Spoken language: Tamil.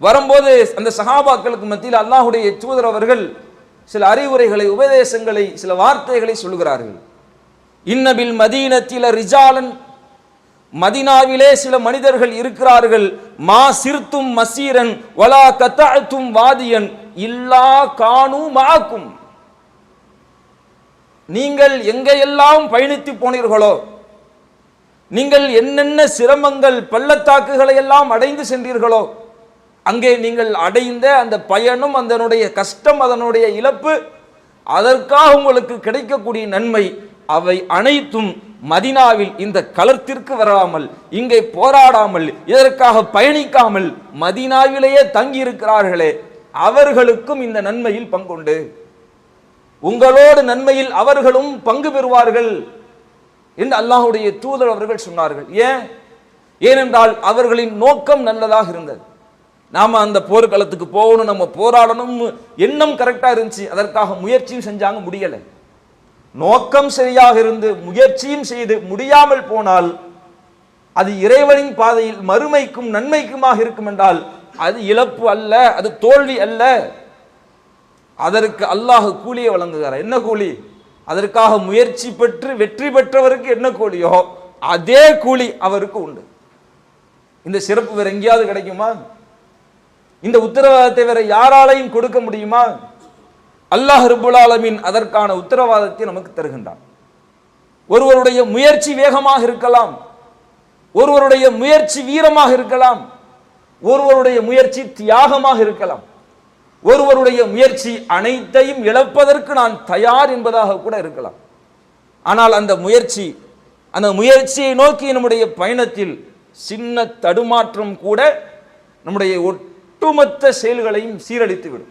வரும்போது அந்த சஹாபாக்களுக்கு மத்தியில் அல்லாஹுடைய தூதர் அவர்கள் சில அறிவுரைகளை உபதேசங்களை சில வார்த்தைகளை சொல்கிறார்கள் இன்னபில் மதீனத்தில ரிஜாலன். மதினாவிலே சில மனிதர்கள் இருக்கிறார்கள். மா சிர்த்தும் மசீரன் வலா கத்தாழ்த்தும் வாதியன். இல்லா காணும் மாக்கும் நீங்கள் எங்கெல்லாம் பயணித்து போனீர்களோ நீங்கள் என்னென்ன சிரமங்கள் பள்ளத்தாக்குகளை எல்லாம் அடைந்து சென்றீர்களோ அங்கே நீங்கள் அடைந்த அந்த பயனும் அதனுடைய கஷ்டம் அதனுடைய இழப்பு அதற்காக உங்களுக்கு கிடைக்கக்கூடிய நன்மை அவை அனைத்தும் மதினாவில் இந்த களத்திற்கு வராமல் இங்கே போராடாமல் இதற்காக பயணிக்காமல் மதினாவிலேயே தங்கி இருக்கிறார்களே அவர்களுக்கும் இந்த நன்மையில் பங்குண்டு. உங்களோடு நன்மையில் அவர்களும் பங்கு பெறுவார்கள் என்று அல்லாஹுடைய தூதர் அவர்கள் சொன்னார்கள். ஏன்? ஏனென்றால் அவர்களின் நோக்கம் நல்லதாக இருந்தது. நாம அந்த போர்க்களத்துக்கு போகணும் நம்ம போராடணும் எண்ணம் கரெக்டா இருந்துச்சு. அதற்காக முயற்சியும் செஞ்சாங்க முடியலை. நோக்கம் சரியாக இருந்து முயற்சியும் செய்து முடியாமல் போனால் அது இறைவனின் பாதையில் மறுமைக்கும் நன்மைக்குமாக இருக்கும் என்றால் அது இழப்பு அல்ல அது தோல்வி அல்ல. அதற்கு அல்லாஹ் கூலியை வழங்குகிறார். என்ன கூலி? அதற்காக முயற்சி பெற்று வெற்றி பெற்றவருக்கு என்ன கூலியோ அதே கூலி அவருக்கு உண்டு. இந்த சிறப்பு வேற எங்கேயாவது கிடைக்குமா? இந்த உத்தரவாதத்தை வேற யாராலையும் கொடுக்க முடியுமா? அல்லாஹ் ரபுல்லாலமின் அதற்கான உத்தரவாதத்தை நமக்கு தருகின்றான். ஒருவருடைய முயற்சி வேகமாக இருக்கலாம். ஒருவருடைய முயற்சி வீரமாக இருக்கலாம். ஒருவருடைய முயற்சி தியாகமாக இருக்கலாம். ஒருவருடைய முயற்சி அனைத்தையும் இழப்பதற்கு நான் தயார் என்பதாக கூட இருக்கலாம். ஆனால் அந்த முயற்சி அந்த முயற்சியை நோக்கி நம்முடைய பயணத்தில் சின்ன தடுமாற்றம் கூட நம்முடைய ஒட்டுமொத்த செயல்களையும் சீரழித்துவிடும்.